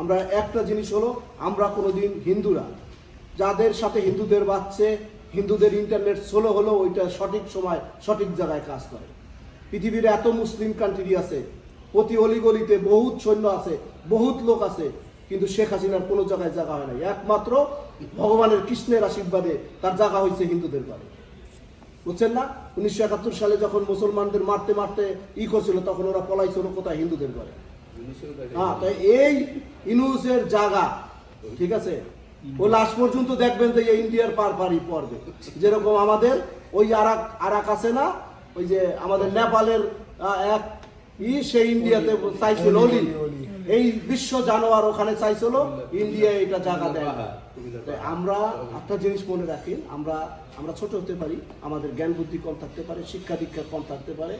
আমরা একটা জিনিস হলো, আমরা কোনোদিন হিন্দুরা, যাদের সাথে হিন্দুদের বাচ্চে, হিন্দুদের ইন্টারনেট স্লো হলো, ওইটা সঠিক সময় সঠিক জায়গায় কাজ করে। পৃথিবীর এত মুসলিম কান্ট্রি আছে, প্রতি অলিগলিতে বহুত সৈন্য আছে, বহুত লোক আছে, কিন্তু শেখ হাসিনার কোনো জায়গায় জায়গা হয় নাই। একমাত্র ভগবানের কৃষ্ণের আশীর্বাদে তার জায়গা হয়েছে হিন্দুদের ঘরে। বুঝছেন না? উনিশশো একাত্তর সালে যখন মুসলমানদের মারতে মারতে ই করছিল তখন ওরা পলাইছিল কোথায়? হিন্দুদের ঘরে। হ্যাঁ এই ইনুসের জায়গা, ঠিক আছে? ও লাস্ট পর্যন্ত দেখবেন যে ইন্ডিয়ার পার পারি পড়বে যেরকম আমাদের ওই আরাক আরাক আছে না? ওই যে আমাদের নেপালের এক ই সেই ইন্ডিয়াতে চাইছিল অলি। এই বিশ্ব জানোয়ার ওখানে চাইছিল, ইন্ডিয়া এটা জায়গা দেয় আমরা একটা জিনিস মনে রাখি, আমরা আমরা ছোট হতে পারি, আমাদের জ্ঞান বুদ্ধি কম থাকতে পারে, শিক্ষা দীক্ষা কম থাকতে পারে।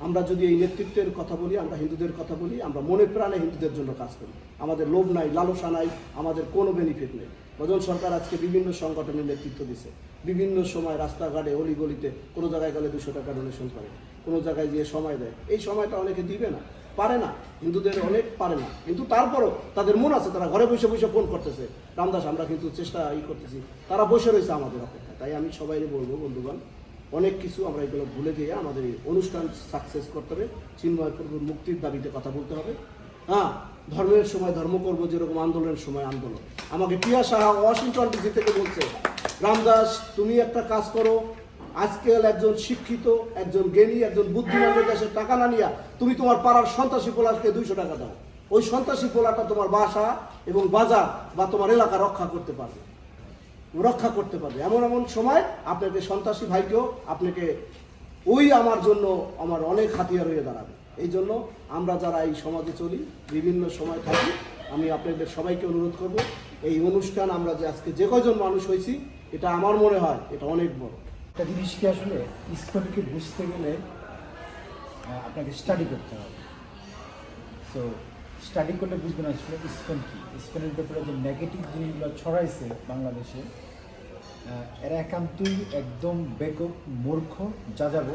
আমরা যদি এই নেতৃত্বের কথা বলি, আমরা হিন্দুদের কথা বলি, আমরা মনে প্রাণে হিন্দুদের জন্য কাজ করি। আমাদের লোভ নাই, লালসা নাই, আমাদের কোনো বেনিফিট নেই। ভজন সরকার আজকে বিভিন্ন সংগঠনের নেতৃত্ব দিছে। বিভিন্ন সময় রাস্তাঘাটে, অলিগলিতে কোনো জায়গায় গেলে দুশো টাকা ডোনেশন করে। কোনো জায়গায় গিয়ে সময় দেয়। এই সময়টা অনেকে দিবে না। পারে না। হিন্দুদের অনেক পারে না। কিন্তু তারপরও তাদের মন আছে, তারা ঘরে বসে বসে ফোন করতেছে। রামদাস, আমরা কিন্তু চেষ্টা ই করতেছি। তারা বসে রয়েছে আমাদের অপেক্ষা তাই আমি সবাই বলব, বন্ধুগণ অনেক কিছু আমরা এগুলো ভুলে গিয়ে আমাদের অনুষ্ঠান সাকসেস করতে হবে। চিন্ময় প্রভুর মুক্তির দাবিতে কথা বলতে হবে। হ্যাঁ ধর্মের সময় ধর্ম করব যেরকম আন্দোলনের সময় আন্দোলন। আমাকে প্রিয়া সাহা ওয়াশিংটন ডিসি থেকে বলছে, রামদাস, তুমি একটা কাজ করো। আজকাল একজন শিক্ষিত, একজন জ্ঞানী, একজন বুদ্ধিমানের কাছে টাকা না নিয়া তুমি তোমার পাড়ার সন্ত্রাসী পোলাকে দুইশো টাকা দাও। ওই সন্ত্রাসী পোলাটা তোমার বাসা এবং বাজার বা তোমার এলাকা রক্ষা করতে পারবে। রক্ষা করতে পারবে। এমন এমন সময় আপনাকে সন্ত্রাসী ভাইকেও আপনাকে ওই আমার জন্য আমার অনেক হাতিয়ার হয়ে দাঁড়াবে। এই জন্য আমরা যারা এই সমাজে চলি, বিভিন্ন সময় থাকি, আমি আপনাদের সবাইকে অনুরোধ করব, এই অনুষ্ঠান আমরা যে আজকে যে কয়জন মানুষ হয়েছি, এটা আমার মনে হয় এটা অনেক বড়। একটা জিনিসকে আসলে ইস্কনকে বুঝতে গেলে আপনাকে স্টাডি করতে হবে। সো স্টাডি করলে বুঝবেন আসলে ইস্কন কি। ইস্কনের ব্যাপারে যে নেগেটিভ জিনিসগুলো ছড়াইছে বাংলাদেশে এরা একান্তই একদম বেকব মূর্খ যাযাবো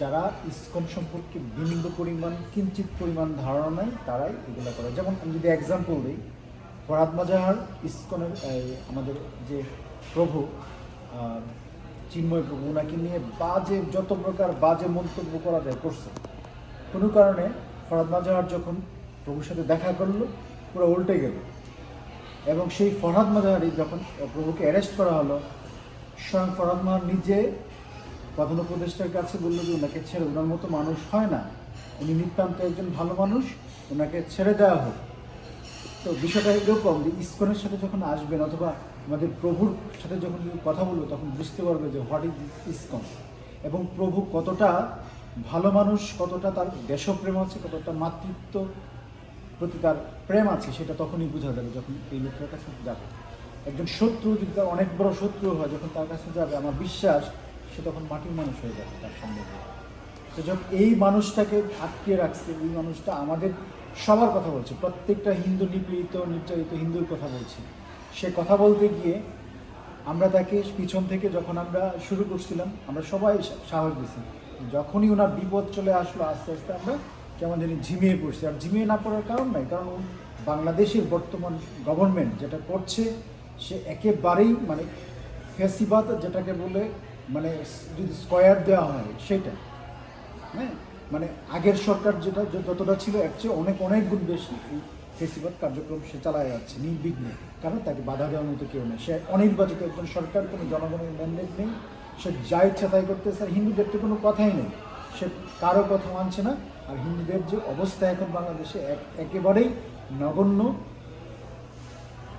যারা ইস্কন সম্পর্কে বিন্দু পরিমাণ, কিঞ্চিত পরিমাণ ধারণা নাই, তারাই এগুলো করে। যেমন আমি যদি এক্সাম্পল দিই, ফরাদ মাজাহার ইস্কনের আমাদের যে প্রভু চিন্ময় প্রভু ওনাকে নিয়ে বাজে, যত প্রকার বাজে মন্তব্য করা যায়, করছে। কোনো কারণে ফরাদ মাজাহার যখন প্রভুর সাথে দেখা করল, পুরো উল্টে গেল। এবং সেই ফরহাদ মাজাহারি যখন প্রভুকে অ্যারেস্ট করা হলো, স্বয়ং ফরহাদ মাহার নিজে প্রধান উপদেষ্টার কাছে বলল যে ওনাকে ছেড়ে, ওনার মতো মানুষ হয় না। উনি নিতান্ত একজন ভালো মানুষ, ওনাকে ছেড়ে দেওয়া হোক। তো বিষয়টা এরকম যে ইস্কনের সাথে যখন আসবেন অথবা আমাদের প্রভুর সাথে যখন কথা বলব, তখন বুঝতে পারবে যে হোয়াট ইজ ইস্কন? এবং প্রভু কতটা ভালো মানুষ, কতটা তার দেশপ্রেম আছে, কতটা মাতৃত্ব প্রতি তার প্রেম আছে, সেটা তখনই বোঝা যাবে যখন এই লোকটার কাছে যাবে। একজন শত্রু যদি তার অনেক বড় শত্রু হয়, যখন তার কাছে যাবে, আমার বিশ্বাস, সে তখন মাটির মানুষ হয়ে যাবে তার দিয়ে। তো যখন এই মানুষটাকে আটকে রাখছে, এই মানুষটা আমাদের সবার কথা বলছে, প্রত্যেকটা হিন্দু নিপীড়িত, নির্যাতিত হিন্দুর কথা বলছে। সে কথা বলতে গিয়ে আমরা তাকে পিছন থেকে যখন আমরা শুরু করছিলাম, আমরা সবাই সাহস দিছি। যখনই ওনার বিপদ চলে আসলো, আস্তে আস্তে আমরা কেমন জানি ঝিমিয়ে পড়ছে। আর ঝিমিয়ে না পড়ার কারণ নাই, কারণ বাংলাদেশের বর্তমান গভর্নমেন্ট যেটা করছে, সে একেবারেই মানে ফেসিবাদ যেটাকে বলে মানে যদি স্কোয়ার দেওয়া হয় সেটা। হ্যাঁ? মানে আগের সরকার যেটা যতটা ছিল, এর চেয়ে অনেক অনেক গুণ বেশি এই ফেসিবাদ কার্যক্রম সে চালায় যাচ্ছে নির্বিঘ্নে। কারণ তাকে বাধা দেওয়ার মতো কেউ নেই। সে অনির্বাচিত একজন সরকার, কোনো জনগণের ম্যান্ডেট নেই। সে যা ইচ্ছা তাই করতেছে। আর হিন্দুদের তো কোনো কথাই নেই। সে কারও কথা মানছে না। আর হিন্দুদের যে অবস্থা এখন বাংলাদেশে এক একেবারেই নগণ্য।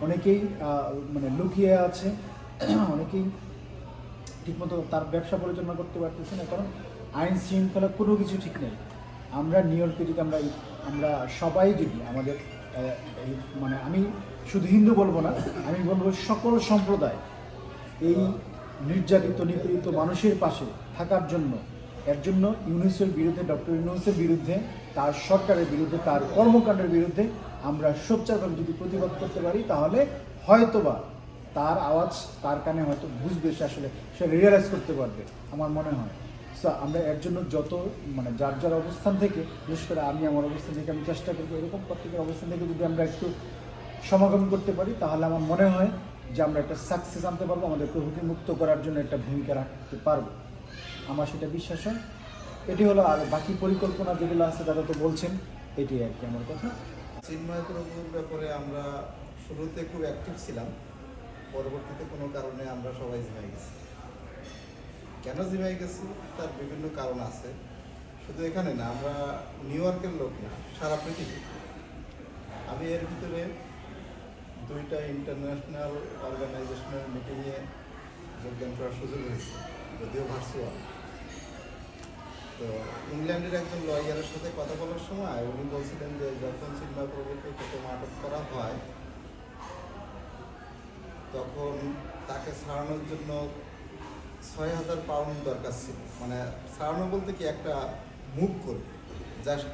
অনেকেই মানে লুকিয়ে আছে। অনেকেই ঠিকমতো তার ব্যবসা পরিচালনা করতে পারতেছে না, কারণ আইন শৃঙ্খলা কোনো কিছু ঠিক নেই। আমরা নিউ ইয়র্কে যদি আমরা আমরা সবাই যদি আমাদের মানে আমি শুধু হিন্দু বলব না, আমি বলব সকল সম্প্রদায়, এই নির্যাতিত, নিপীড়িত মানুষের পাশে থাকার জন্য এর জন্য ইউনিসের বিরুদ্ধে, ডক্টর ইউনুসের বিরুদ্ধে, তার সরকারের বিরুদ্ধে, তার কর্মকাণ্ডের বিরুদ্ধে আমরা সোচ্চারভাবে যদি প্রতিবাদ করতে পারি, তাহলে হয়তোবা তার আওয়াজ, তার কানে হয়তো বুঝবে সে আসলে, সে রিয়েলাইজ করতে পারবে, আমার মনে হয়। সো আমরা এর জন্য যত মানে যার যার অবস্থান থেকে, বিশেষ করে আমি, আমার অবস্থান থেকে আমি চেষ্টা করব, এরকম প্রত্যেকের অবস্থান থেকে যদি আমরা একটু সমাগম করতে পারি, তাহলে আমার মনে হয় যে আমরা একটা সাকসেস আনতে পারব, আমাদের প্রভুকে মুক্ত করার জন্য একটা ভূমিকা রাখতে পারব। আমার সেটা বিশ্বাস হয়। এটি হলো আর বাকি পরিকল্পনা যেগুলো আছে, তারা তো বলছেন, এটি আর কি আমার কথা। চিন্ময় প্রভুর ব্যাপারে আমরা শুরুতে খুব অ্যাক্টিভ ছিলাম। পরবর্তীতে কোনো কারণে আমরা সবাই জিমাই গেছি। কেন জিমাই গেছি? তার বিভিন্ন কারণ আছে। শুধু এখানে না, আমরা নিউ ইয়র্কের লোক না, সারা পৃথিবী। আমি এর ভিতরে দুইটা ইন্টারন্যাশনাল অর্গানাইজেশনের মিটিংয়ে যোগদান করার সুযোগ হয়েছে যদিও ভার্চুয়াল তো ইংল্যান্ডের একজন লয়ারের সাথে কথা বলার সময় উনি বলছিলেন যে, যখন চিন্ময় প্রভুকে প্রথম আটক করা হয়, তখন তাকে ছাড়ানোর জন্য ছয় হাজার পাউন্ড দরকার ছিল। মানে ছাড়ানো বলতে কি একটা মুভ করবে জাস্ট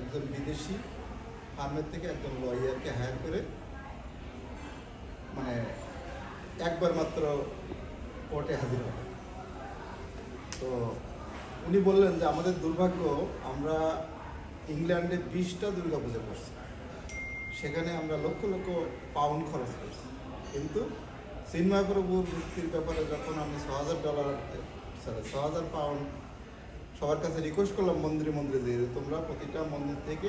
একজন বিদেশি ফার্মের থেকে একজন লয়ারকে হায়ার করে মানে একবার মাত্র কোর্টে হাজির হবে তো উনি বললেন যে, আমাদের দুর্ভাগ্য, আমরা ইংল্যান্ডে বিশটা দুর্গাপূজা করছি। সেখানে আমরা লক্ষ লক্ষ পাউন্ড খরচ করছি। কিন্তু চিন্ময় প্রভুর মুক্তির ব্যাপারে যখন আমি ছ হাজার ডলার সরি ছ হাজার পাউন্ড সবার কাছে রিকোয়েস্ট করলাম, মন্দিরে মন্দিরে যে তোমরা প্রতিটা মন্দির থেকে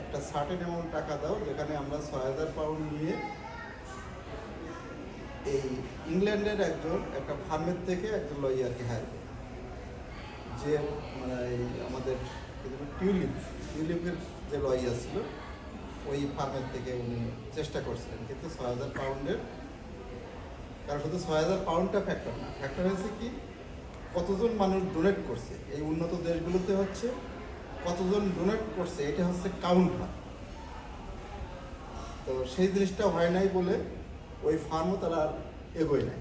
একটা সার্টেন অ্যামাউন্ট টাকা দাও, যেখানে আমরা ছয় হাজার পাউন্ড নিয়ে এই ইংল্যান্ডের একজন, একটা ফার্মের থেকে একজন লয়ারকে হায়ার যে মানে আমাদের টিউলিপ, টিউলিপের যে লয়ার ছিল ওই ফার্মের থেকে উনি চেষ্টা করছিলেন, কিন্তু ছয় হাজার পাউন্ডের, কারণ শুধু ছয় হাজার পাউন্ডটা ফ্যাক্টর না ফ্যাক্টর হয়েছে কি, কতজন মানুষ ডোনেট করছে, এই উন্নত দেশগুলোতে হচ্ছে কতজন ডোনেট করছে, এটা হচ্ছে কাউন্টার তো সেই জিনিসটা হয় নাই বলে ওই ফার্মও তারা আর এগোয় নাই।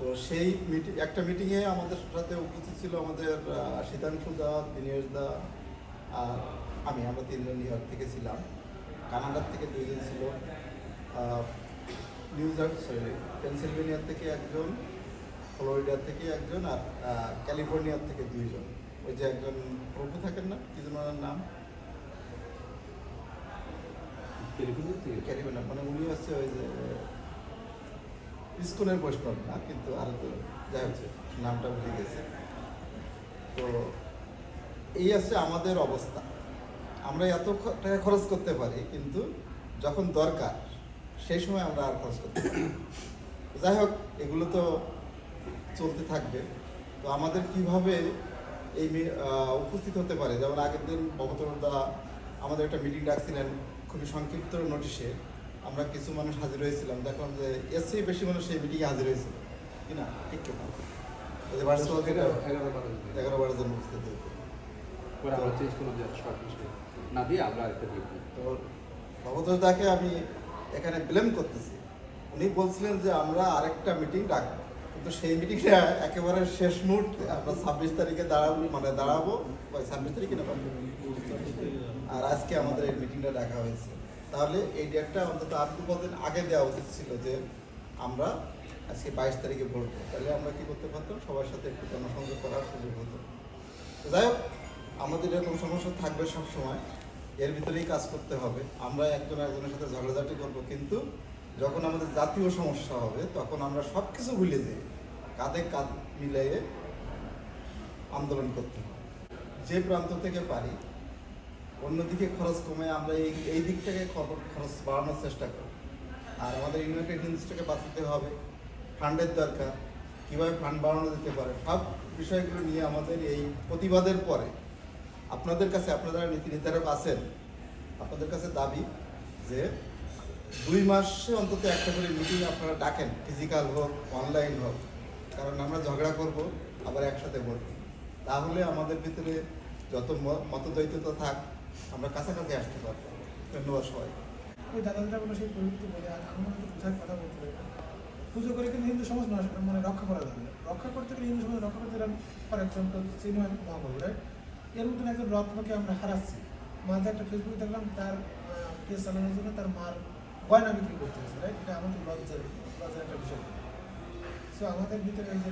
তো সেই মিটিং একটা মিটিংয়ে আমাদের সাথে উপস্থিত ছিল আমাদের শীতাংশু দা দিনেশ দা আর আমি আমরা তিনজন নিউ ইয়র্ক থেকে ছিলাম। কানাডার থেকে দুইজন ছিল। নিউ ইয়র্ক সরি পেনসিলভেনিয়ার থেকে একজন ফ্লোরিডা থেকে একজন আর ক্যালিফোর্নিয়ার থেকে দুইজন। ওই যে একজন প্রভু থাকেন না কি ওনার নাম? ক্যারিবেনা মানে উনি হচ্ছে ওই যে ইস্কনের বৈষ্ণব না, কিন্তু আর তো যাই হচ্ছে নামটা ভুলে গেছে। তো এই আছে আমাদের অবস্থা। আমরা এত টাকা খরচ করতে পারি, কিন্তু যখন দরকার, সেই সময় আমরা আর খরচ করতে পারি যাই হোক, এগুলো তো চলতে থাকবে। তো আমাদের কীভাবে এই উপস্থিত হতে পারে? যেমন আগের দিন মমতরদা আমাদের একটা মিটিং ডাকছিলেন, খুবই সংক্ষিপ্ত নোটিশে আমরা কিছু মানুষ হাজির হয়েছিলাম। দেখলাম যে এর চেয়ে বেশি মানুষ সেই মিটিংয়ে হাজির হয়েছিল। কি না? ঠিক কিনা যে ভার্চুয়াল যেটা এগারো বারো জন। এগারো বারো জন উপস্থিত হয়েছে। পরে আমরা চেঞ্জ করে যে শর্ট না দিয়ে আমরা একটা দিয়ে দিই। তো আমি এখানে ব্লেম করতেছি। উনি বলছিলেন যে আমরা আরেকটা মিটিং ডাকবো। কিন্তু সেই মিটিংটা একেবারে শেষ মুহূর্তে আমরা ছাব্বিশ তারিখে দাঁড়াবো মানে দাঁড়াবো। ছাব্বিশ তারিখে না? আর আজকে আমাদের এই মিটিংটা ডাকা হয়েছে। তাহলে এই ডেটটা অন্তত আর দু কদিন আগে দেওয়া উচিত ছিল যে আমরা আজকে বাইশ তারিখে ভোট তাহলে আমরা কি করতে পারতাম? সবার সাথে একটু জনসংযোগ করার সুযোগ হতো। যাই হোক, আমাদের এরকম সমস্যা থাকবে সব সময় এর ভিতরেই কাজ করতে হবে। আমরা একজন একজনের সাথে ঝগড়াঝাটি করব। কিন্তু যখন আমাদের জাতীয় সমস্যা হবে, তখন আমরা সব কিছু ভুলে যাই কাঁধে কাঁধ মিলিয়ে আন্দোলন করতে হবে। যে প্রান্ত থেকে পারি অন্যদিকে খরচ কমে, আমরা এই এই দিকটাকে খর- খরচ বাড়ানোর চেষ্টা করি আর আমাদের ইউনাইটেড হিন্দুসটাকে বাঁচাতে হবে, ফান্ডের দরকার, কীভাবে ফান্ড বাড়ানো যেতে পারে, সব বিষয়গুলো নিয়ে আমাদের এই প্রতিবাদের পরে আপনাদের কাছে, আপনারা নীতি নির্ধারক আছেন, আপনাদের কাছে দাবি যে দুই মাসে অন্তত একটা করে মিটিং আপনারা ডাকেন, ফিজিক্যাল হোক, অনলাইন হোক, কারণ আমরা ঝগড়া করব, আবার একসাথে বলব। তাহলে আমাদের ভিতরে যত মতদ্বৈততা থাক আমরা কাছাকাছি আসতে পারব ধন্যবাদ সবাই ওই দাদা দাদা বলে সেই প্রবৃত্তি বলে, আর আমার বোঝার কথা বলতে হবে পুজো করে কিন্তু হিন্দু সমাজ নষ্ট মানে রক্ষা করা যাবে রক্ষা করতে গেলে হিন্দু সমাজ রক্ষা করতে গেলে for example Chinmoy Mahaprabhu right এর মতন একজন রত্নকে আমরা হারাচ্ছি। মাঝে একটা ফেসবুকে দেখলাম, তার কেস চালানোর জন্য তার মার গয়না বিক্রি করতে হয়েছে রাইট এটা আমাদের লজ্জার লজ্জার একটা বিষয়। সো আমাদের ভিতরে এই যে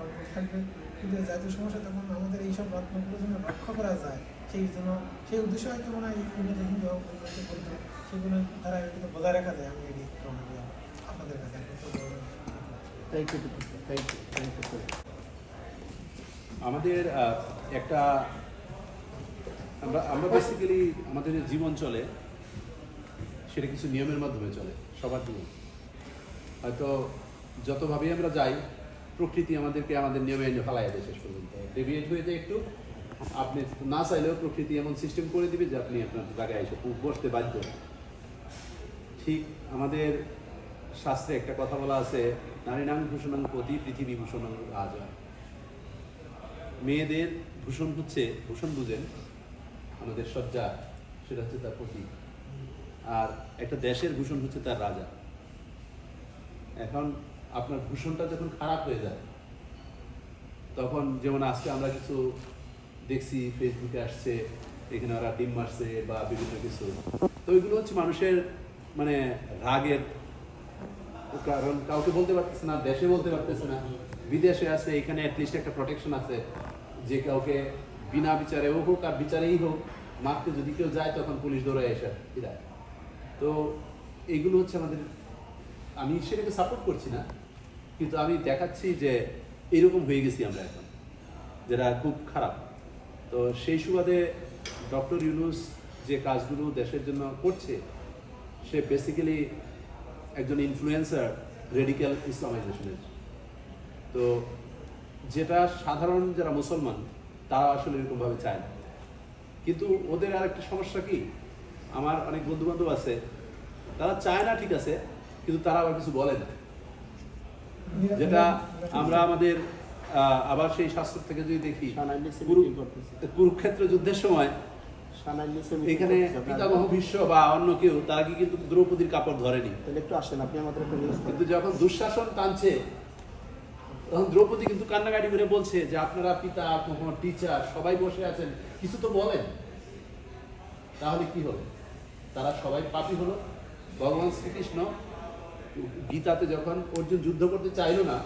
গল্প থাকবে কিন্তু জাতীয় সমস্যা তখন আমাদের এইসব রত্নগুলো যেন রক্ষা করা যায়। সেই জন্য, সেই উদ্দেশ্য হয়তো মনে হয় ইউনিয়ন হিন্দু করিত সেগুলো তারা কিন্তু বজায় রাখা যায়। আমি এটি কামনা আপনাদের কাছে। থ্যাংক ইউ থ্যাংক আমাদের একটা, আমরা আমরা বেসিক্যালি আমাদের যে জীবন চলে, সেটা কিছু নিয়মের মাধ্যমে চলে, সবার জীবন হয়তো যতভাবেই আমরা যাই, প্রকৃতি আমাদেরকে আমাদের নিয়মে এনে ফেলাই দেয় শেষ পর্যন্ত। ডেভিয়েট হয়ে যায় একটু আপনি না চাইলেও প্রকৃতি এমন সিস্টেম করে দিবে যে আপনি আপনার জায়গায় এসে বসতে বাধ্য। ঠিক আমাদের শাস্ত্রে একটা কথা বলা আছে নারী নাম ভূষণাং পতি পৃথিবী ভূষণাং রাজা। মেয়েদের ভূষণ হচ্ছে, ভূষণ বুঝেন, আমাদের সজ্জা সেটা হচ্ছে তার প্রতীক আর একটা দেশের ভূষণ হচ্ছে তার রাজা। এখন আপনার ভূষণটা যখন খারাপ হয়ে যায়, তখন যেমন আজকে আমরা কিছু দেখছি ফেসবুকে আসছে, এখানে ওরা ডিম মারছে বা বিভিন্ন কিছু। তো ওইগুলো হচ্ছে মানুষের মানে রাগের কারণ। কাউকে বলতে পারতেছে না, দেশে বলতে পারতেছে না। বিদেশে আছে, এখানে অ্যাটলিস্ট একটা প্রোটেকশন আছে। যে কাউকে বিনা বিচারে হোক আর বিচারেই হোক, মারতে যদি কেউ যায় তখন পুলিশ ধরে এসে ফিরায় তো এইগুলো হচ্ছে আমাদের, আমি সেটাকে সাপোর্ট করছি না, কিন্তু আমি দেখাচ্ছি যে এরকম হয়ে গেছি আমরা এখন যেটা খুব খারাপ। তো সেই সুবাদে ডক্টর ইউনুস যে কাজগুলো দেশের জন্য করছে, সে বেসিক্যালি একজন ইনফ্লুয়েন্সার রেডিক্যাল ইসলামাইজেশনের। তো যেটা সাধারণ যারা মুসলমান তারা আসলে এরকমভাবে চায় না। কিন্তু ওদের আর একটা সমস্যা কি? আমার অনেক বন্ধু বান্ধব আছে, তারা চায় না ঠিক আছে, কিন্তু তারা আবার কিছু বলে না। যেটা আমরা আমাদের আবার সেই শাস্ত্র থেকে যদি দেখি। কুরুক্ষেত্র যুদ্ধের সময় এখানে পিতামহ ভীষ্ম বা অন্য কেউ তারা কি কিন্তু দ্রৌপদীর কাপড় ধরেনি? তাহলে একটু আসেন আপনি আমাদের কিন্তু যখন দুঃশাসন টানছে তখন দ্রৌপদী কিন্তু কান্নাকাটি করে বলছে যে আপনারা পিতা টিচার সবাই বসে আছেন। কিছু তো বলেন। তাহলে কি হলো তারা সবাই পাপি হলো। ভগবান শ্রীকৃষ্ণ গীতাতে যখন অর্জুন যুদ্ধ করতে চাইলো না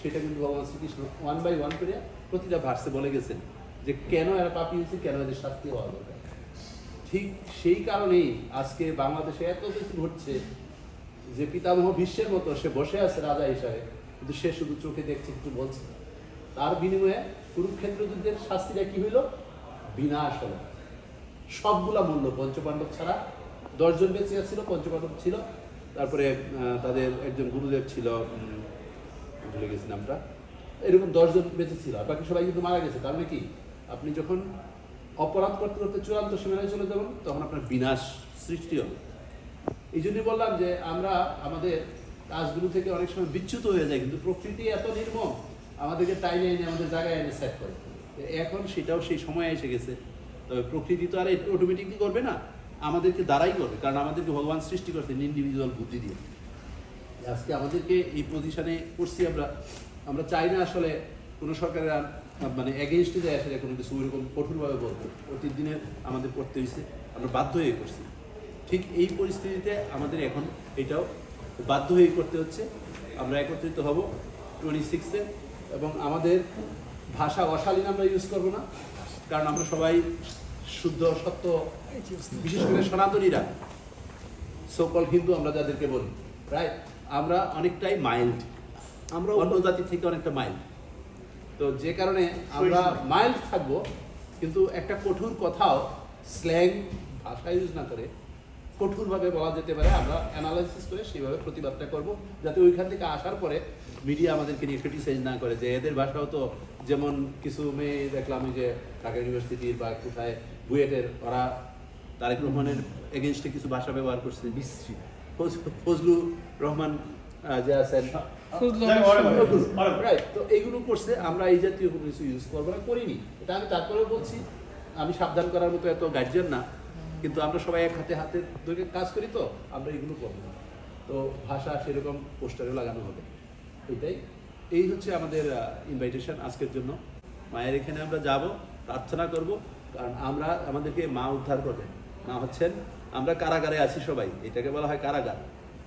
সেটা কিন্তু ভগবান শ্রীকৃষ্ণ ওয়ান বাই ওয়ান করে প্রতিটা ভার্সে বলে গেছেন যে কেন এরা পাপী হয়েছে, কেন এদের শাস্তি হওয়া দরকার। ঠিক সেই কারণেই আজকে বাংলাদেশে এত কিছু ঘটছে যে পিতামহ বিশ্বের মতো সে বসে আছে রাজা হিসাবে, কিন্তু সে শুধু চোখে দেখছে কিছু বলছে। তার বিনিময়ে কুরুক্ষেত্র যুদ্ধের শাস্তিটা কি হইল? বিনাশ হলো। সবগুলা মূল্য পঞ্চপাণ্ডব ছাড়া দশজন বেঁচে ছিল, পঞ্চপাণ্ডব ছিল, তারপরে তাদের একজন গুরুদেব ছিল ভুলে গেছি নামটা এরকম দশজন বেঁচে ছিল বাকি সবাই কিন্তু মারা গেছে, তার মানে কি? আপনি যখন অপরাধ করতে করতে চূড়ান্ত সীমানায় চলে যাবেন, তখন আপনার বিনাশ সৃষ্টি হবে। এই জন্যই বললাম যে আমরা আমাদের কাজগুলো থেকে অনেক সময় বিচ্যুত হয়ে যায়, কিন্তু প্রকৃতি এত নির্মম, আমাদেরকে টাইনে এনে, আমাদের জায়গায় এনে সেট করে। এখন সেটাও সেই সময় এসে গেছে। তবে প্রকৃতি তো আর অটোমেটিকলি করবে না, আমাদেরকে দ্বারাই করবে, কারণ আমাদেরকে ভগবান সৃষ্টি করছে ইন্ডিভিজুয়াল বুদ্ধি দিয়ে। আজকে আমাদেরকে এই পজিশনে করছি আমরা। আমরা চাই না আসলে কোনো সরকারের মানে এগেনস্টে যায় আসলে কোনো কিছু, ওইরকম কঠোরভাবে বলতে। অতীত দিনে আমাদের করতে হয়েছে, আমরা বাধ্য হয়ে করছি। ঠিক এই পরিস্থিতিতে আমাদের এখন এটাও বাধ্য হয়ে করতে হচ্ছে। আমরা একত্রিত হব টোয়েন্টি সিক্সে এবং আমাদের ভাষা অশালীন আমরা ইউজ করব না, কারণ আমরা সবাই শুদ্ধ, সত্য, বিশেষ করে সনাতনীরা সকল হিন্দু আমরা যাদেরকে বলি রাইট আমরা অনেকটাই মাইল্ড আমরা অন্য জাতি থেকে অনেকটা মাইল্ড তো যে কারণে আমরা মাইল্ড থাকব কিন্তু একটা কঠোর কথাও স্ল্যাং ভাষা ইউজ না করে কঠোরভাবে বলা যেতে পারে। আমরা অ্যানালাইসিস করে সেইভাবে প্রতিবাদটা করব যাতে ওইখান থেকে আসার পরে মিডিয়া আমাদেরকে নিয়ে ক্রিটিসাইজ না করে যে এদের ভাষাও তো যেমন কিছু মেয়ে দেখলাম যে ঢাকা ইউনিভার্সিটির বা কোথায় বুয়েটের ওরা তারেক রহমানের এগেনস্টে কিছু ভাষা ব্যবহার করছে। বিশ্রী। ফজ- ফজলুর রহমান যে আছেন রাইট তো এইগুলো করছে আমরা এই জাতীয় কোনো কিছু ইউজ করব না করিনি। এটা আমি তারপরেও বলছি আমি সাবধান করার মতো এত গার্জিয়ান না কিন্তু আমরা সবাই এক হাতে হাতে ধরে কাজ করি তো আমরা এগুলো করব না। তো ভাষা সেরকম পোস্টারে লাগানো হবে। এটাই। এই হচ্ছে আমাদের ইনভাইটেশন আজকের জন্য। মায়ের এখানে আমরা যাব প্রার্থনা করব কারণ আমরা আমাদেরকে মা উদ্ধার করবে মা হচ্ছেন আমরা কারাগারে আছি সবাই এটাকে বলা হয় কারাগার।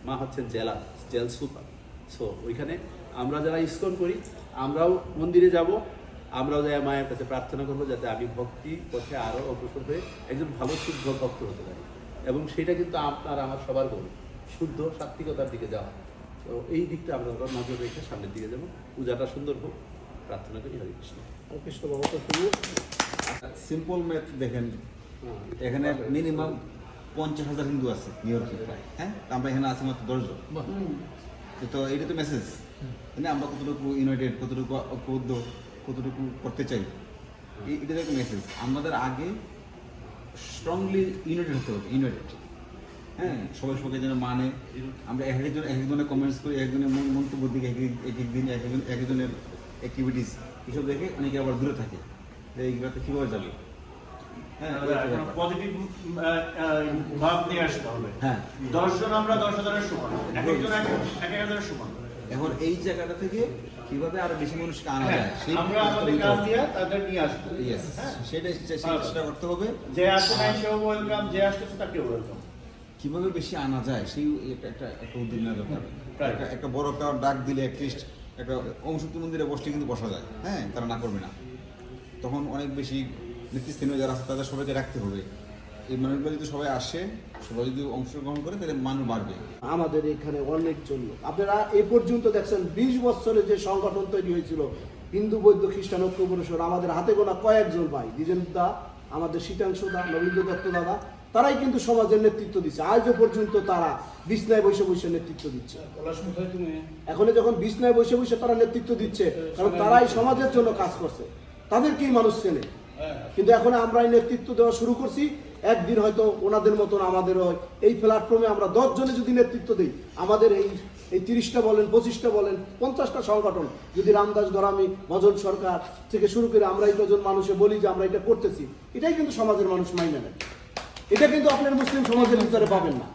মা হচ্ছেন জেলা জেল সুপার। সো ওইখানে আমরা যারা ইস্কন করি আমরাও মন্দিরে যাব আমরাও যাই মায়ের কাছে প্রার্থনা করব যাতে আমি ভক্তি পথে আরও অগ্রসর হয়ে একজন ভালো শুদ্ধ ভক্ত হতে পারি। এবং সেটা কিন্তু আপনার আমার সবার গোল শুদ্ধ সাত্বিকতার দিকে যাওয়া। তো এই দিকটা আমরা নজর রেখে সামনের দিকে যাব পূজাটা সুন্দর হোক প্রার্থনা করি হরে কৃষ্ণ। কৃষ্ণ বাবা তো তুমি সিম্পল ম্যাথ দেখেন হ্যাঁ। এখানে মিনিমাম পঞ্চাশ হাজার হিন্দু আছে নিউ ইয়র্কে প্রায় হ্যাঁ? আমরা এখানে আছি মাত্র দশজন তো তো এইটা তো মেসেজ মানে আমরা কতটুকু ইউনাইটেড কতটুকু ঐক্যবদ্ধ কতটুকু করতে চাই এই- এটা একটা মেসেজ আমাদের আগে স্ট্রংলি ইউনাইটেড হতে হবে ইউনাইটেড হ্যাঁ? সবাই সবাইকে যেন মানে। আমরা এক একজন এক একজনের কমেন্টস করি একজনের মন- মন্তব্য দিকে এক এক- এক একদিন এক একজন এক একজনের অ্যাক্টিভিটিস এসব দেখে অনেকে আবার দূরে থাকে। তো এইগুলোতে কীভাবে যাবে হ্যাঁ এটা একটা ব্যাপার। পজিটিভ ভাব নিয়ে আসতে হবে। হ্যাঁ। দশজন আমরা দশ হাজারের সমান। এক একজন এক এক হাজারের সমান। এখন এই জায়গাটা থেকে কীভাবে আরও বেশি মানুষকে আনা হ্যাঁ, যায় সেই আমরা আমাদের কাজ দিয়ে তাদের নিয়ে আসব। ইয়েস হ্যাঁ। সেটাই চেষ্টা করতে হবে। যে আসে নাই সেও ওয়েলকাম যে আসতেছে তাকেও ওয়েলকাম কীভাবে বেশি আনা যায় সেই একটা একটা উদ্যোগ নেওয়া দরকার একটা- একটা বড় একটা ডাক দিলে অ্যাটলিস্ট একটা অংশক্তি মন্দিরে বসলে কিন্তু বসা যায়। হ্যাঁ তারা না করবে না। তখন অনেক বেশি নেতৃস্থানীয় যারা আছে তাদের সবাইকে রাখতে হবে। এই মানুষগুলো যদি সবাই আসে, সবাই যদি অংশগ্রহণ করে, তাহলে মানুষ বাড়বে। আমাদের এখানে অনেক জন্য আপনারা এ পর্যন্ত দেখছেন, বিশ বছরে যে সংগঠন তৈরি হয়েছিল, হিন্দু, বৌদ্ধ, খ্রিস্টান, ঐক্য, পরিষদ, আমাদের হাতে গোনা কয়েকজন ভাই দ্বিজেন দা, আমাদের শীতাংশ দা নবীন্দ্র দত্ত দাদা, তারাই কিন্তু সমাজের নেতৃত্ব দিচ্ছে। আজও পর্যন্ত তারা বিছনায় বসে বসে নেতৃত্ব দিচ্ছে। এখন যখন বিছনায় বসে বসে তারা নেতৃত্ব দিচ্ছে, কারণ তারাই সমাজের জন্য কাজ করছে। তাদেরকেই মানুষ চেনে? কিন্তু এখন আমরা নেতৃত্ব দেওয়া শুরু করছি। একদিন হয়তো ওনাদের মতন আমাদেরও এই প্ল্যাটফর্মে আমরা দশ জনে যদি নেতৃত্ব দিই, আমাদের এই এই তিরিশটা বলেন, পঁচিশটা বলেন, পঞ্চাশটা সংগঠন, যদি রামদাস গরামি ভজন সরকার থেকে শুরু করে আমরা এই কজন মানুষে বলি যে আমরা এটা করতেছি, এটাই কিন্তু সমাজের মানুষ মাইনে নেয়। এটা কিন্তু আপনার মুসলিম সমাজের ভিতরে পাবেন না।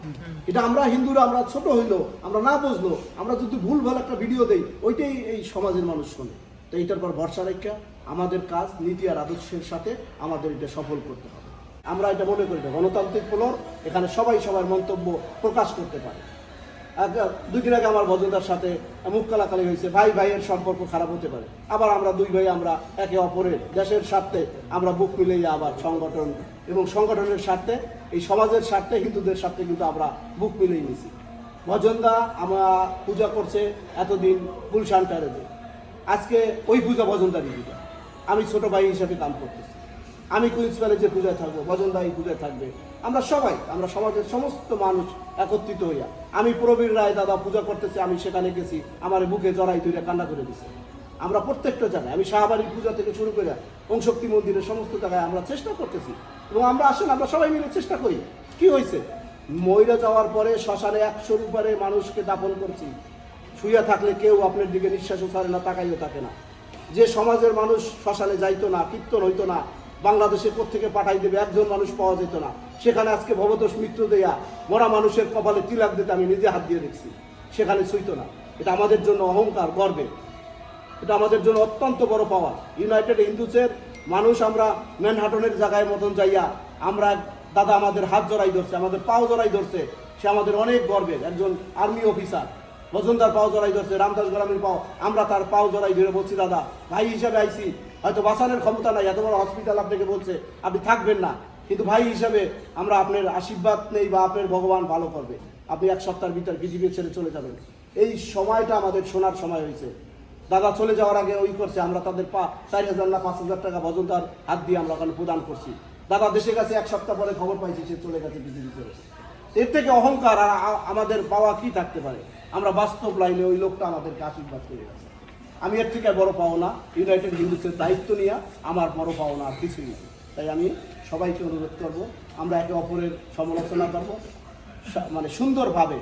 এটা আমরা হিন্দুরা, আমরা ছোট হইল আমরা না বুঝলো আমরা যদি ভুল ভালো একটা ভিডিও দেই, ওইটাই এই সমাজের মানুষ শোনে। তো এইটার পর ভরসা রেখা আমাদের কাজ, নীতি আর আদর্শের সাথে আমাদের এটা সফল করতে হবে। আমরা এটা মনে করি গণতান্ত্রিক ফলর এখানে সবাই সবার মন্তব্য প্রকাশ করতে পারে। দুই দিন আগে আমার ভজনদার সাথে মুখ কালাকালি হয়েছে, ভাই ভাইয়ের সম্পর্ক খারাপ হতে পারে। আবার আমরা দুই ভাই, আমরা একে অপরের দেশের স্বার্থে আমরা বুক মিলিয়ে আবার সংগঠন এবং সংগঠনের স্বার্থে, এই সমাজের স্বার্থে, হিন্দুদের স্বার্থে কিন্তু আমরা বুক মিলিয়ে নিয়েছি। ভজনদা আমরা পূজা করছে এতদিন গুলশান টারেতে আজকে ওই পূজা ভজনদারি পূজা। আমি ছোট ভাই হিসাবে কাম করতেছি। আমি কুইন্স যে পূজায় থাকব ভজনদা এই পূজায় থাকবে, আমরা সবাই, আমরা সমাজের সমস্ত মানুষ একত্রিত হইয়া, আমি প্রবীর রায় দাদা পূজা করতেছি, আমি সেখানে গেছি, আমার বুকে জড়াই তুইরা কান্না করে দিছে। আমরা প্রত্যেকটা জায়গায়, আমি শাহবাড়ির পূজা থেকে শুরু করে ওংশক্তি মন্দিরের সমস্ত জায়গায় আমরা চেষ্টা করতেছি, এবং আমরা আসেন, আমরা সবাই মিলে চেষ্টা করি। কি হয়েছে ময়রা যাওয়ার পরে শ্মশানে একশোর উপরে মানুষকে দাপন করছি। শুইয়া থাকলে কেউ আপনার দিকে নিঃশ্বাসও ছাড়ে না, তাকাইও থাকে না। যে সমাজের মানুষ শ্মশানে যাইতো না, কীর্তন হইতো না বাংলাদেশে কোথেকে পাঠাই দেবে, একজন মানুষ পাওয়া যেত না। সেখানে আজকে ভবতোষ মৃত্যু দেয়া মরা মানুষের কপালে তিলাক দিতে আমি নিজে হাত দিয়ে দেখছি। সেখানে ছুইতো না। এটা আমাদের জন্য অহংকার গর্বে এটা আমাদের জন্য অত্যন্ত বড় পাওয়া। ইউনাইটেড হিন্দুসের মানুষ আমরা ম্যানহাটনের জায়গায় মতন যাইয়া আমরা দাদা আমাদের হাত জড়াই ধরছে, আমাদের পাও জড়াই ধরছে। সে আমাদের অনেক গর্বের, একজন আর্মি অফিসার। বজনদার পাও জড়াই ধরছে, রামদাস গোলামের পাও। আমরা তার পাও জড়াই ধরে বলছি, দাদা, ভাই হিসাবে আইছি। হয়তো বাঁচানোর ক্ষমতা নাই, এত বড় হসপিটাল আপনাকে বলছে। আপনি থাকবেন না। কিন্তু ভাই হিসাবে আমরা আপনার আশীর্বাদ নেই বা আপনার ভগবান ভালো করবে। আপনি এক সপ্তাহের ভিতর পৃথিবী ছেড়ে চলে যাবেন। এই সময়টা আমাদের শোনার সময় হয়েছে। দাদা চলে যাওয়ার আগে ওই করছে, আমরা তাদের পা, চার হাজার না পাঁচ হাজার টাকা বজন তার হাত দিয়ে আমরা ওখানে প্রদান করছি। দাদা দেশে গেছে, এক সপ্তাহ পরে খবর পাইছি, সে চলে গেছে পৃথিবী ছেড়ে। এর থেকে অহংকার আর আমাদের পাওয়া কি থাকতে পারে? আমরা বাস্তব লাইনে ওই লোকটা আমাদেরকে আশীর্বাদ করে গেছে। আমি এর থেকে বড় পাওনা ইউনাইটেড হিন্দুসের দায়িত্ব নিয়ে আমার বড় পাওনা আর কিছুই নেই তাই আমি সবাইকে অনুরোধ করব, আমরা একে অপরের সমালোচনা করব মানে সুন্দরভাবে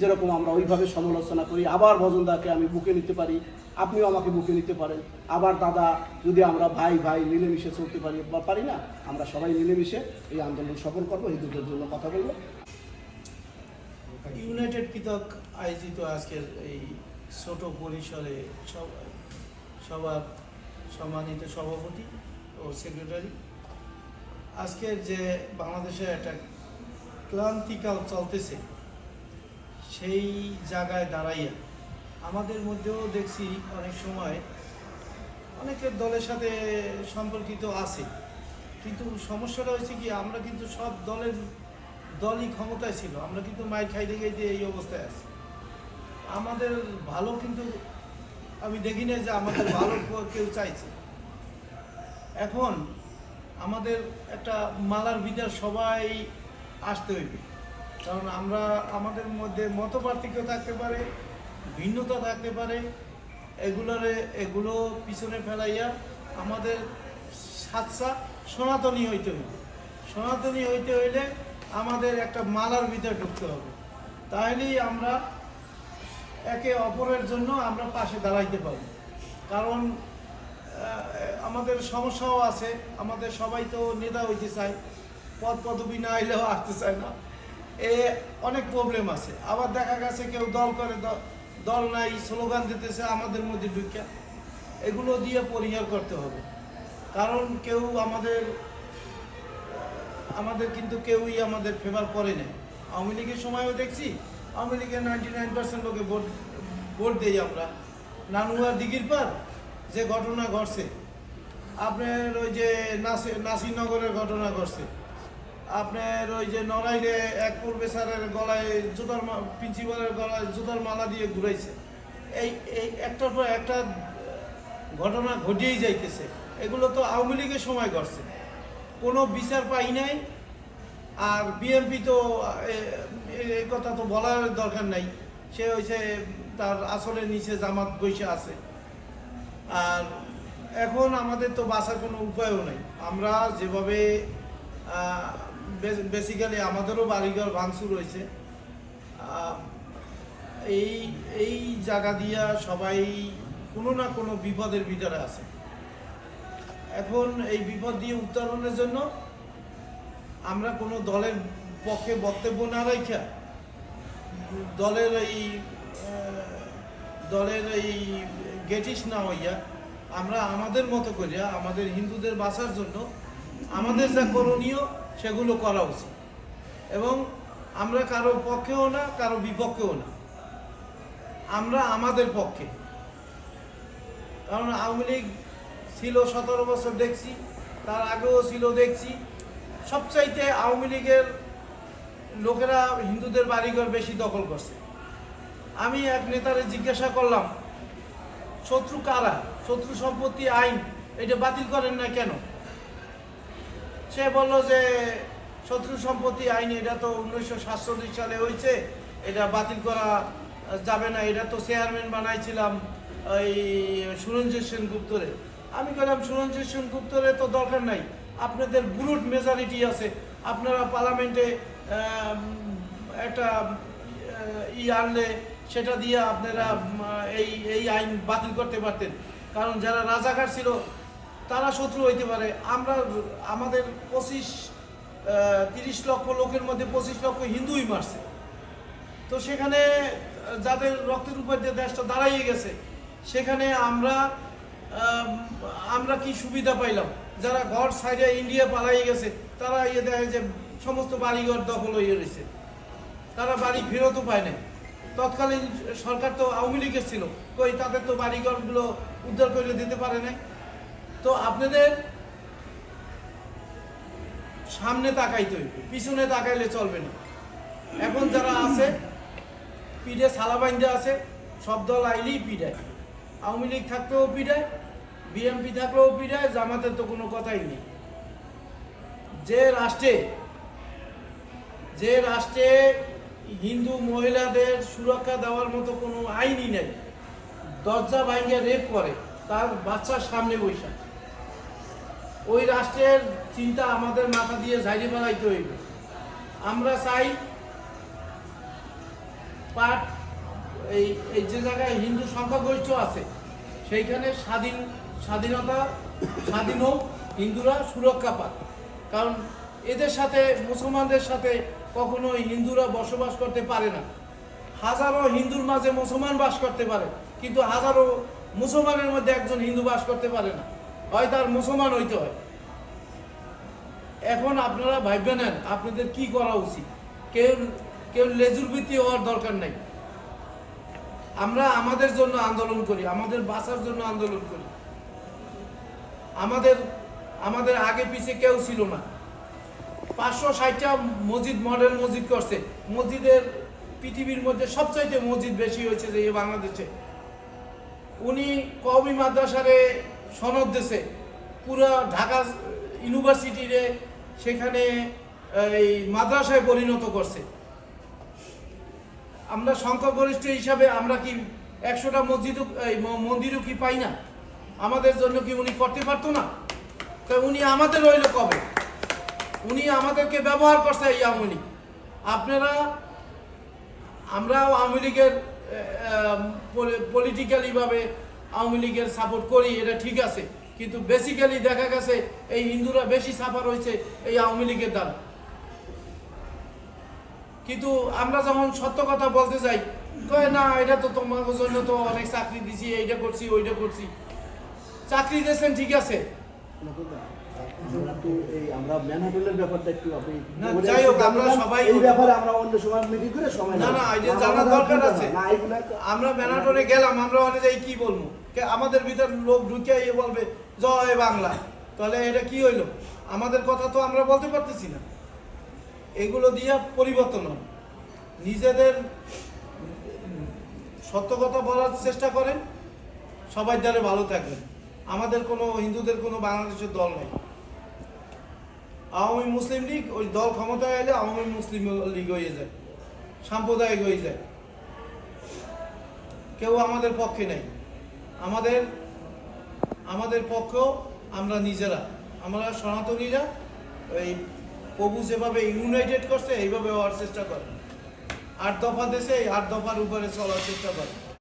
যেরকম আমরা ওইভাবে সমালোচনা করি, আবার ভজনদাকে আমি বুকে নিতে পারি, আপনিও আমাকে বুকে নিতে পারেন, আবার দাদা যদি আমরা ভাই ভাই মিলেমিশে চলতে পারি বা পারি না, আমরা সবাই মিলেমিশে এই আন্দোলন সফল করব হিন্দুদের জন্য কথা বলব। ইউনাইটেড পৃথক আয়োজিত আজকের এই ছোট পরিসরে সবার সম্মানিত সভাপতি ও সেক্রেটারি, আজকের যে বাংলাদেশে একটা ক্লান্তিকাল চলতেছে, সেই জায়গায় দাঁড়াইয়া আমাদের মধ্যেও দেখছি অনেক সময় অনেকের দলের সাথে সম্পর্কিত আছে, কিন্তু সমস্যাটা হয়েছে কি, আমরা কিন্তু সব দলের দলই ক্ষমতায় ছিল। আমরা কিন্তু মাইক খাইতে খাইতে এই অবস্থায় আছি। আমাদের ভালো কিন্তু আমি দেখি না যে আমাদের ভালো কেউ চাইছে। এখন আমাদের একটা মালার ভিতর সবাই আসতে হইবে। কারণ আমরা আমাদের মধ্যে মত পার্থক্য থাকতে পারে, ভিন্নতা থাকতে পারে। এগুলোরে, এগুলো পিছনে ফেলাইয়া আমাদের সাতসা সনাতনী হইতে হইবে। সনাতনী হইতে হইলে আমাদের একটা মালার ভিতরে ঢুকতে হবে। তাহলেই আমরা একে অপরের জন্য আমরা পাশে দাঁড়াইতে পারব। কারণ আমাদের সমস্যাও আছে, আমাদের সবাই তো নেতা হইতে চায়, পদ পদবি না এলেও আসতে চায় না। এ অনেক প্রবলেম আছে। আবার দেখা গেছে কেউ দল করে দল নাই, স্লোগান দিতেছে আমাদের মধ্যে ঢুকিয়া এগুলো দিয়ে পরিহার করতে হবে। কারণ কেউ আমাদের আমাদের কিন্তু কেউই আমাদের ফেভার করে না আওয়ামী লীগের সময়ও দেখছি, আওয়ামী লীগের নাইনটি নাইন পার্সেন্ট লোকে ভোট ভোট দিই আমরা। নানুয়া দিঘির পার যে ঘটনা ঘটছে, আপনার ওই যে নাসি, নাসিরনগরের ঘটনা ঘটছে, আপনার ওই যে নড়াইলে এক প্রফেসরের গলায় জুতার প্রিন্সিপালের গলায় জুতার মালা দিয়ে ঘুরাইছে। এই এই একটার পর একটা ঘটনা ঘটিয়েই যাইতেছে। এগুলো তো আওয়ামী লীগের সময় ঘটছে। কোনো বিচার পাই নাই। আর বিএনপি তো এই কথা তো বলার দরকার নাই। সে হয়েছে তার আসলে নিচে জামাত বসে আছে। আর এখন আমাদের তো বাঁচার কোনো উপায়ও নেই। আমরা যেভাবে বেসিক্যালি আমাদেরও বাড়িঘর ভাঙচুর আহ, এই এই জায়গা দিয়া সবাই কোনো না কোনো বিপদের ভিতরে আছে। এখন এই বিপদ দিয়ে উত্তরণের জন্য আমরা কোনো দলের পক্ষে বক্তব্য না রাখা দলের এই দলের এই গেটিস না হইয়া আমরা আমাদের মতো করিয়া আমাদের হিন্দুদের বাঁচার জন্য আমাদের যা করণীয় সেগুলো করা উচিত। এবং আমরা কারও পক্ষেও না, কারও বিপক্ষেও না। আমরা আমাদের পক্ষে। কারণ আওয়ামী লীগ ছিল সতেরো বছর দেখছি, তার আগেও ছিল দেখছি। সবচাইতে আওয়ামী লীগের লোকেরা হিন্দুদের বাড়িঘর বেশি দখল করছে। আমি এক নেতারে জিজ্ঞাসা করলাম, শত্রু কারা? শত্রু সম্পত্তি, আইন, এটা বাতিল করেন না কেন? সে বলল যে, শত্রু সম্পত্তি, আইন, এটা তো উনিশশো সাতচল্লিশ সালে হয়েছে এটা বাতিল করা যাবে না। এটা তো চেয়ারম্যান বানাইছিলাম ওই সুরঞ্জিত সেনগুপ্তরে আমি বললাম সুরঞ্জিত সেনগুপ্তরে তো দরকার নাই। আপনাদের ব্রুট মেজরিটি আছে। আপনারা পার্লামেন্টে একটা ই আনলে সেটা দিয়ে আপনারা এই এই আইন বাতিল করতে পারতেন। কারণ যারা রাজাকার ছিল তারা শত্রু হইতে পারে। আমরা আমাদের পঁচিশ তিরিশ লক্ষ লোকের মধ্যে পঁচিশ লক্ষ হিন্দুই মারছে। তো সেখানে যাদের রক্তের উপর দিয়ে দেশটা দাঁড়াইয়ে গেছে সেখানে আমরা আম, আমরা কি সুবিধা পাইলাম? যারা ঘর সাইডে ইন্ডিয়া পালাই গেছে, তারা ইয়ে দেখে যে সমস্ত বাড়িঘর দখল হয়ে রয়েছে। তারা বাড়ি ফেরতও পায় না তৎকালীন সরকার তো আওয়ামী লীগের ছিল কই তাদের তো বাড়িঘরগুলো উদ্ধার করে দিতে পারে না তো আপনাদের সামনে তাকাইতে হইবে, পিছনে তাকাইলে চলবে না। এখন যারা আছে, পিঠে সালাবাইন্দা আছে, সব দল আইলেই পিঠায়। আওয়ামী লীগ থাকলেও পিঠায় বিএমপি থাকলেও পিঠায় জামাতের তো কোনো কথাই নেই। যে রাষ্ট্রে যে রাষ্ট্রে হিন্দু মহিলাদের সুরক্ষা দেওয়ার মতো কোনো আইনই নেই, দরজা ভাঙ্গে রেপ করে, তার বাচ্চার সামনে বৈশা ওই রাষ্ট্রের চিন্তা আমাদের মাথা দিয়ে ঝাইড়ে ফেলাইতে হইবে। আমরা চাই পাট, এই এই যে জায়গায় হিন্দু সংখ্যাগরিষ্ঠ আছে সেইখানে স্বাধীন, স্বাধীনতা, স্বাধীন হোক, হিন্দুরা সুরক্ষা পাক। কারণ এদের সাথে, মুসলমানদের সাথে কখনোই হিন্দুরা বসবাস করতে পারে না। হাজারো হিন্দুর মাঝে মুসলমান বাস করতে পারে, কিন্তু হাজারো মুসলমানের মধ্যে একজন হিন্দু বাস করতে পারে না। হয় তার মুসলমান হইতে হয়। এখন আপনারা ভাববে নেন আপনাদের কি করা উচিত? কেউ কেউ লেজুর ভিত্তি হওয়ার দরকার নাই। আমরা আমাদের জন্য আন্দোলন করি, আমাদের বাঁচার জন্য আন্দোলন করি। আমাদের আমাদের আগে পিছে কেউ ছিল না। পাঁচশো ষাটটা মসজিদ, মডেল মসজিদ করছে। মসজিদের পৃথিবীর মধ্যে সবচাইতে মসজিদ বেশি হয়েছে যে বাংলাদেশে। উনি কওমি মাদ্রাসারে সনদ দিছে পুরো ঢাকা ইউনিভার্সিটিরে সেখানে এই মাদ্রাসায় পরিণত করছে। আমরা সংখ্যাগরিষ্ঠ হিসাবে আমরা কি একশোটা মসজিদও, এই মন্দিরও কি পাই না? আমাদের জন্য কি উনি করতে পারতো না? তা উনি আমাদের রইল কবে? উনি আমাদেরকে ব্যবহার করছে এই আওয়ামী লীগ। আপনারা, আমরাও আওয়ামী লীগের পলিটিক্যালিভাবে আওয়ামী লীগের সাপোর্ট করি, এটা ঠিক আছে। কিন্তু বেসিক্যালি দেখা গেছে এই হিন্দুরা বেশি সাফার হয়েছে এই আওয়ামী লীগের দ্বারা। কিন্তু আমরা যখন সত্য কথা বলতে যাই কয় না এটা তো তোমার জন্য তো অনেক চাকরি দিছি এইটা করছি ওইটা করছি। চাকরি দিয়েছেন ঠিক আছে। আমরা তো এই আমরা ম্যানহাটনের ব্যাপারটা একটু আপনি না, যাই হোক, আমরা সবাই- এই ব্যাপারে আমরা অন্য সময় মিটিং করে সময় না, না, এটা জানার আমাদের দরকার আছে। না, এগুলা আমরা গেলাম আমরা অনেক যাই কি বলব? আমাদের ভিতর লোক ঢুকে বলবে জয় বাংলা। তাহলে এটা কি হইল? আমাদের কথা তো আমরা বলতে পারতেছি না। এগুলো দিয়ে পরিবর্তন হয় নিজেদের সত্য কথা বলার চেষ্টা করেন। সবাই দ্বারা ভালো থাকবেন। আমাদের কোনো হিন্দুদের কোনো বাংলাদেশের দল নেই। আওয়ামী মুসলিম লীগ, ওই দল ক্ষমতায় এলে আওয়ামী মুসলিম লীগ হয়ে যায়, সাম্প্রদায়িক হয়ে যায়। কেউ আমাদের পক্ষে নেই। আমাদের আমাদের পক্ষ আমরা নিজেরা, আমরা সনাতনীরা ওই প্রভু যেভাবে ইউনাইটেড করছে, এইভাবে হওয়ার চেষ্টা করে। আট দফা দেশে আট দফার উপরে চলার চেষ্টা করে।